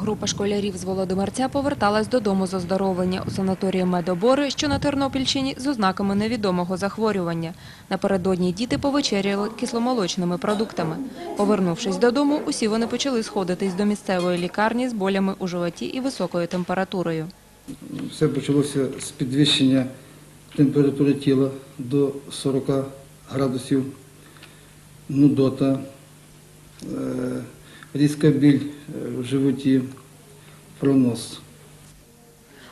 Група школярів з Володимирця поверталась додому з оздоровлення у санаторії Медобори, що на Тернопільщині з ознаками невідомого захворювання. Напередодні діти повечеряли кисломолочними продуктами. Повернувшись додому, усі вони почали сходитись до місцевої лікарні з болями у животі і високою температурою. Все почалося з підвищення температури тіла до 40 градусів, нудота, е, різка біль е, в животі, пронос.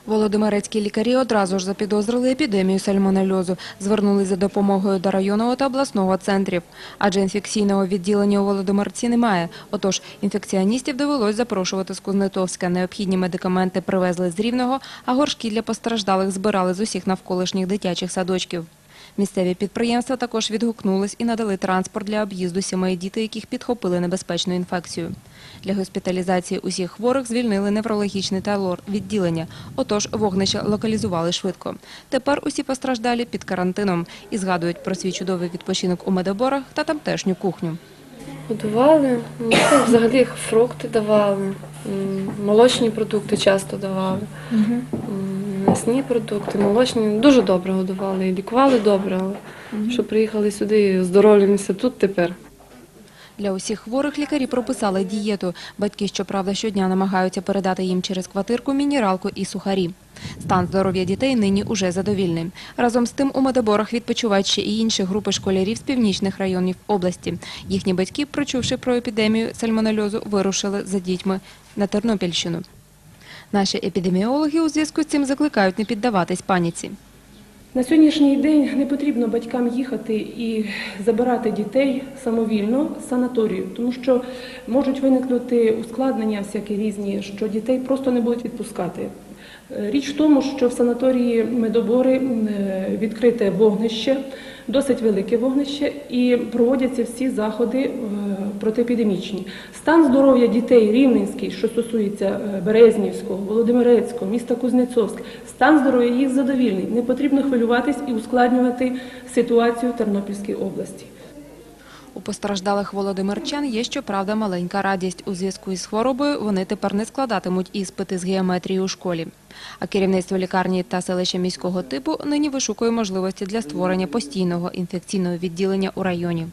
Володимирецькі лікарі одразу ж запідозрили епідемію сальмонельозу, звернулись за допомогою до районного та обласного центрів. Адже інфекційного відділення у Володимирці немає. Отож, інфекціоністів довелось запрошувати з Кузнетовська. Необхідні медикаменти привезли з Рівного, а горшки для постраждалих збирали з усіх навколишніх дитячих садочків. Місцеві підприємства також відгукнулись і надали транспорт для об'їзду сімей, діти яких підхопили небезпечну інфекцію. Для госпіталізації усіх хворих звільнили неврологічне та лор відділення. Отож, вогнище локалізували швидко. Тепер усі постраждалі під карантином і згадують про свій чудовий відпочинок у медоборах та тамтешню кухню. Годували, ну, взагалі фрукти давали, молочні продукти часто давали, м'ясні продукти, молочні. Дуже добре годували і лікували добре, але що приїхали сюди, здоров'яємося тут тепер. Для усіх хворих лікарі прописали дієту. Батьки, щоправда, щодня намагаються передати їм через квартирку мінералку і сухарі. Стан здоров'я дітей нині уже задовільний. Разом з тим у медоборах відпочивають ще і інші групи школярів з північних районів області. Їхні батьки, прочувши про епідемію сальмонельозу, вирушили за дітьми на Тернопільщину. Наші епідеміологи у зв'язку з цим закликають не піддаватись паніці. На сьогоднішній день не потрібно батькам їхати і забирати дітей самовільно з санаторію, тому що можуть виникнути ускладнення всякі різні, що дітей просто не будуть відпускати. Річ в тому, що в санаторії Медобори відкрите вогнище, досить велике вогнище, і проводяться всі заходи е, протиепідемічні. Стан здоров'я дітей Рівненський, що стосується е, Березнівського, Володимирецького, міста Кузнецовськ, стан здоров'я їх задовільний. Не потрібно хвилюватись і ускладнювати ситуацію в Тернопільській області. У постраждалих володимирчан є, щоправда, маленька радість. У зв'язку із хворобою вони тепер не складатимуть іспити з геометрії у школі. А керівництво лікарні та селища міського типу нині вишукує можливості для створення постійного інфекційного відділення у районі.